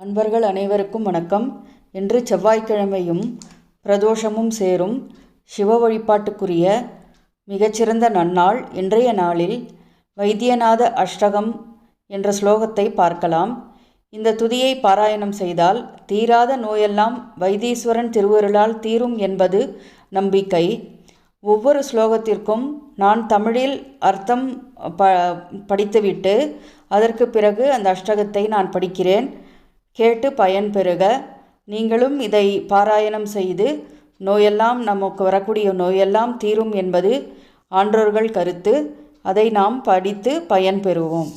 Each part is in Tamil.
அன்பர்கள் அனைவருக்கும் வணக்கம். இன்று செவ்வாய்க்கிழமையும் பிரதோஷமும் சேரும். சிவ வழிபாட்டுக்குரிய மிகச்சிறந்த நன்னாள் இன்றைய நாளில் வைத்தியநாத அஷ்டகம் என்ற ஸ்லோகத்தை பார்க்கலாம். இந்த துதியை பாராயணம் செய்தால் தீராத நோயெல்லாம் வைத்தீஸ்வரன் திருவருளால் தீரும் என்பது நம்பிக்கை. ஒவ்வொரு ஸ்லோகத்திற்கும் நான் தமிழில் அர்த்தம் ப படித்துவிட்டு அதற்கு பிறகு அந்த அஷ்டகத்தை நான் படிக்கிறேன். கேட்டு பயன் பெறுக. நீங்களும் இதை பாராயணம் செய்து நோயெல்லாம் நமக்கு வரக்கூடிய நோயெல்லாம் தீரும் என்பது ஆன்றோர்கள் கருத்து. அதை நாம் படித்து பயன் பெறுவோம்.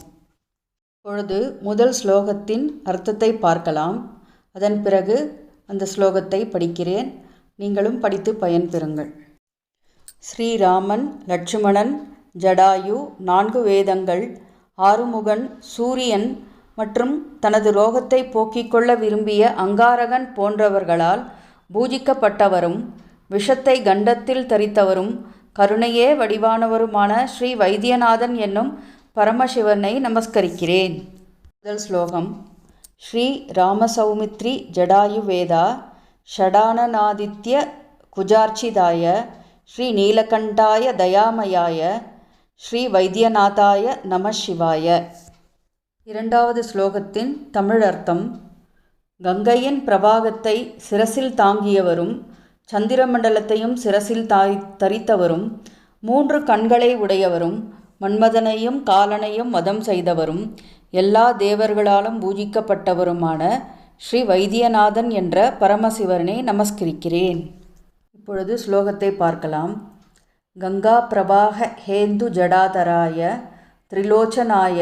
இப்பொழுது முதல் ஸ்லோகத்தின் அர்த்தத்தை பார்க்கலாம். அதன் பிறகு அந்த ஸ்லோகத்தை படிக்கிறேன். நீங்களும் படித்து பயன் பெறுங்கள். ஸ்ரீராமன் லட்சுமணன் ஜடாயு நான்கு வேதங்கள் ஆறுமுகன் சூரியன் மற்றும் தனது ரோகத்தை போக்கிக் கொள்ள விரும்பிய அங்காரகன் போன்றவர்களால் பூஜிக்கப்பட்டவரும் விஷத்தை கண்டத்தில் தரித்தவரும் கருணையே வடிவானவருமான ஸ்ரீ வைத்தியநாதன் என்னும் பரமசிவனை நமஸ்கரிக்கிறேன். முதல் ஸ்லோகம். ஸ்ரீ ராமசௌமித்ரி ஜடாயுவேதா ஷடானநாதித்ய குஜார்ச்சிதாய ஸ்ரீ நீலகண்டாய தயாமயாய ஸ்ரீ வைத்தியநாதாய நம சிவாய. இரண்டாவது ஸ்லோகத்தின் தமிழர்த்தம் கங்கையின் பிரபாகத்தை சிரசில் தாங்கியவரும் சந்திரமண்டலத்தையும் சிரசில் தாய் தரித்தவரும் மூன்று கண்களை உடையவரும் மன்மதனையும் காலனையும் மதம் செய்தவரும் எல்லா தேவர்களாலும் பூஜிக்கப்பட்டவருமான ஸ்ரீ வைத்தியநாதன் என்ற பரமசிவனை நமஸ்கரிக்கிறேன். இப்பொழுது ஸ்லோகத்தை பார்க்கலாம். கங்கா பிரபாக ஹேந்து ஜடாதராய திரிலோச்சனாய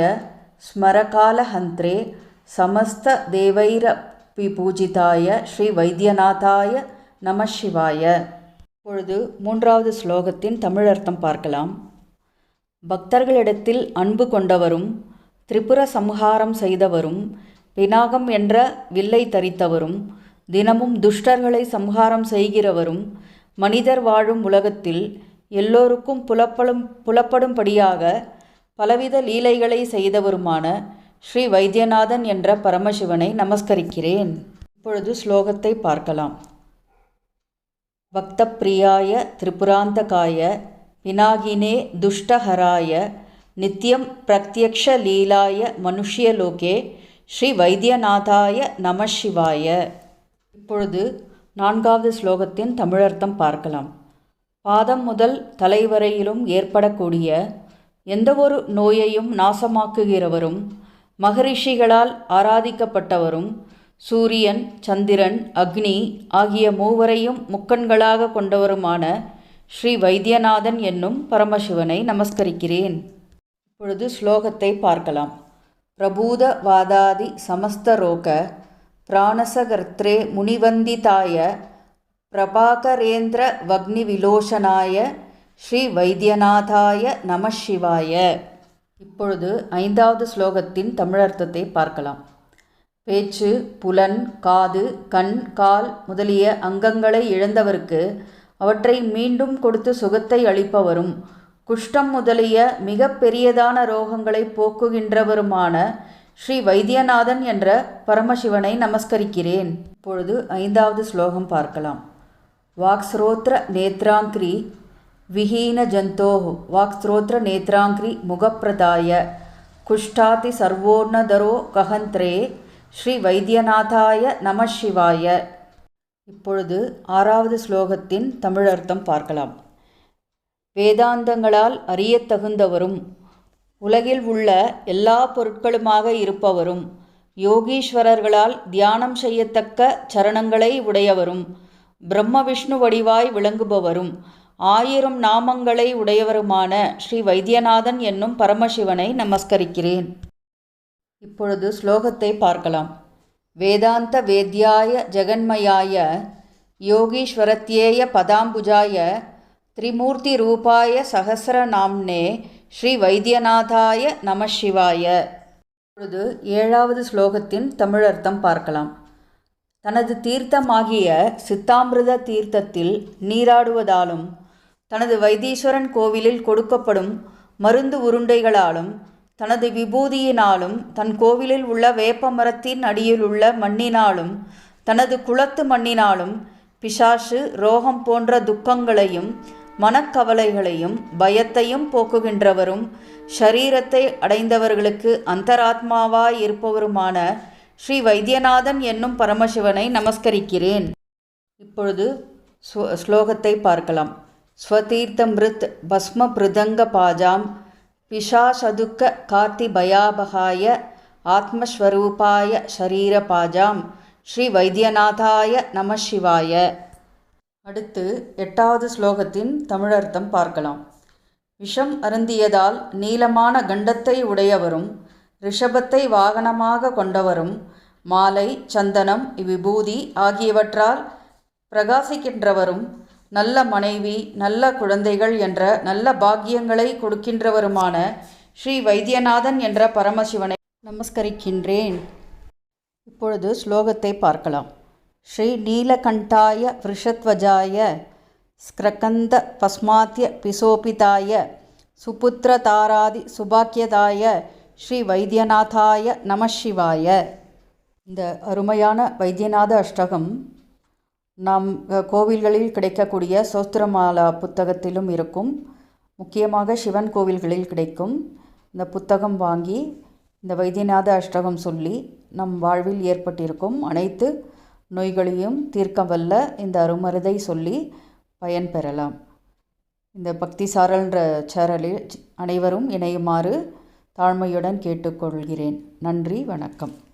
ஸ்மரகாலஹந்திரே சமஸ்த பூஜிதாய ஸ்ரீ வைத்தியநாதாய நம சிவாய இப்பொழுது மூன்றாவது ஸ்லோகத்தின் தமிழர்த்தம் பார்க்கலாம். பக்தர்களிடத்தில் அன்பு கொண்டவரும் திரிபுர சம்ஹாரம் செய்தவரும் பினாகம் என்ற வில்லை தரித்தவரும் தினமும் துஷ்டர்களை சம்ஹாரம் செய்கிறவரும் மனிதர் வாழும் உலகத்தில் எல்லோருக்கும் புலப்படும் புலப்படும்படியாக பலவித லீலைகளை செய்தவருமான ஸ்ரீ வைத்தியநாதன் என்ற பரமசிவனை நமஸ்கரிக்கிறேன். இப்பொழுது ஸ்லோகத்தை பார்க்கலாம். பக்தப்பிரியாய திரிபுராந்தகாய பினாகினே துஷ்டஹராய நித்யம் பிரத்யக்ஷ லீலாய மனுஷ்யலோகே ஸ்ரீ வைத்தியநாதாய நம சிவாய இப்பொழுது நான்காவது ஸ்லோகத்தின் தமிழர்த்தம் பார்க்கலாம். பாதம் முதல் தலைவரையிலும் ஏற்படக்கூடிய எந்த ஒரு நோயையும் நாசமாக்குகிறவரும் மகரிஷிகளால் ஆராதிக்கப்பட்டவரும் சூரியன் சந்திரன் அக்னி ஆகிய மூவரையும் முக்கண்களாக கொண்டவருமான ஸ்ரீ வைத்தியநாதன் என்னும் பரமசிவனை நமஸ்கரிக்கிறேன். இப்பொழுது ஸ்லோகத்தை பார்க்கலாம். பிரபூத வாதாதி சமஸ்தரோக பிராணசகர்த்தே முனிவந்திதாய பிரபாகரேந்திர வக்னி விலோசனாய ஸ்ரீ வைத்தியநாதாய நம சிவாய. இப்பொழுது ஐந்தாவது ஸ்லோகத்தின் தமிழர்த்தத்தை பார்க்கலாம். பேச்சு புலன் காது கண் கால் முதலிய அங்கங்களை இழந்தவருக்கு அவற்றை மீண்டும் கொடுத்து சுகத்தை அளிப்பவரும் குஷ்டம் முதலிய மிக பெரியதான ரோகங்களை போக்குகின்றவருமான ஸ்ரீ வைத்தியநாதன் என்ற பரமசிவனை நமஸ்கரிக்கிறேன். இப்பொழுது ஐந்தாவது ஸ்லோகம் பார்க்கலாம். வாக்ஸ்ரோத்ர நேத்ராங்கிரி विहीनजन्तोः ஜந்தோ வாக்ஸ்ரோத்ர நேத்ராங்கிரி முகப்பிரதாய குஷ்டாதி சர்வோன்னதரோ கஹந்திரே ஸ்ரீ வைத்தியநாதாய நம சிவாய இப்பொழுது ஆறாவது ஸ்லோகத்தின் தமிழர்த்தம் பார்க்கலாம். வேதாந்தங்களால் அறியத்தகுந்தவரும் உலகில் உள்ள எல்லா பொருட்களுமாக இருப்பவரும் யோகீஸ்வரர்களால் தியானம் செய்யத்தக்க சரணங்களை உடையவரும் பிரம்ம விஷ்ணு வடிவாய் விளங்குபவரும் ஆயிரம் நாமங்களை உடையவருமான ஸ்ரீ வைத்தியநாதன் என்னும் பரமசிவனை நமஸ்கரிக்கிறேன். இப்பொழுது ஸ்லோகத்தை பார்க்கலாம். வேதாந்த வேத்யாய ஜெகன்மயாய யோகீஸ்வரத்யேய பதாம்புஜாய திரிமூர்த்தி ரூபாய சகசரநாம்னே ஸ்ரீ வைத்தியநாதாய நம சிவாய இப்பொழுது ஏழாவது ஸ்லோகத்தின் தமிழர்த்தம் பார்க்கலாம். தனது தீர்த்தமாகிய சித்தாமிரத தீர்த்தத்தில் நீராடுவதாலும் தனது வைத்தீஸ்வரன் கோவிலில் கொடுக்கப்படும் மருந்து உருண்டைகளாலும் தனது விபூதியினாலும் தன் கோவிலில் உள்ள வேப்ப மரத்தின் அடியிலுள்ள மண்ணினாலும் தனது குளத்து மண்ணினாலும் பிசாசு ரோகம் போன்ற துக்கங்களையும் மனக்கவலைகளையும் பயத்தையும் போக்குகின்றவரும் ஷரீரத்தை அடைந்தவர்களுக்கு அந்தராத்மாவாய் இருப்பவருமான ஸ்ரீ வைத்தியநாதன் என்னும் பரமசிவனை நமஸ்கரிக்கிறேன். இப்பொழுது ஸ்லோகத்தை பார்க்கலாம். ஸ்வதீர்த்தமிருத் பஸ்ம பிருதங்க பாஜாம் பிஷாசதுக்க கார்த்தி பயாபகாய ஆத்மஸ்வரூபாய ஷரீர பாஜாம் ஸ்ரீ வைத்தியநாதாய நம சிவாய அடுத்து எட்டாவது ஸ்லோகத்தின் தமிழர்த்தம் பார்க்கலாம். விஷம் அருந்தியதால் நீளமான கண்டத்தை உடையவரும் ரிஷபத்தை வாகனமாக கொண்டவரும் மாலை சந்தனம் விபூதி ஆகியவற்றால் பிரகாசிக்கின்றவரும் நல்ல மனைவி நல்ல குழந்தைகள் என்ற நல்ல பாக்கியங்களை கொடுக்கின்றவருமான ஸ்ரீ வைத்தியநாதன் என்ற பரமசிவனை நமஸ்கரிக்கின்றேன். இப்பொழுது ஸ்லோகத்தை பார்க்கலாம். ஸ்ரீ நீலகண்டாய ரிஷத்வஜாய ஸ்கிரகந்த பஸ்மாத்திய பிசோபிதாய சுபுத்திரதாராதி சுபாக்கியதாய ஸ்ரீ வைத்தியநாதாய நமசிவாய இந்த அருமையான வைத்தியநாத அஷ்டகம் நாம் கோவில்களில் கிடைக்கக்கூடிய சோஸ்திரமாலா புத்தகத்திலும் இருக்கும். முக்கியமாக சிவன் கோவில்களில் கிடைக்கும். இந்த புத்தகம் வாங்கி இந்த வைத்தியநாத அஷ்டகம் சொல்லி நம் வாழ்வில் ஏற்பட்டிருக்கும் அனைத்து நோய்களையும் தீர்க்க வல்ல இந்த அருமருதை சொல்லி பயன் பெறலாம். இந்த பக்தி சாரல்ன்ற சேனலில் அனைவரும் இணையுமாறு தாழ்மையுடன் கேட்டுக்கொள்கிறேன். நன்றி வணக்கம்.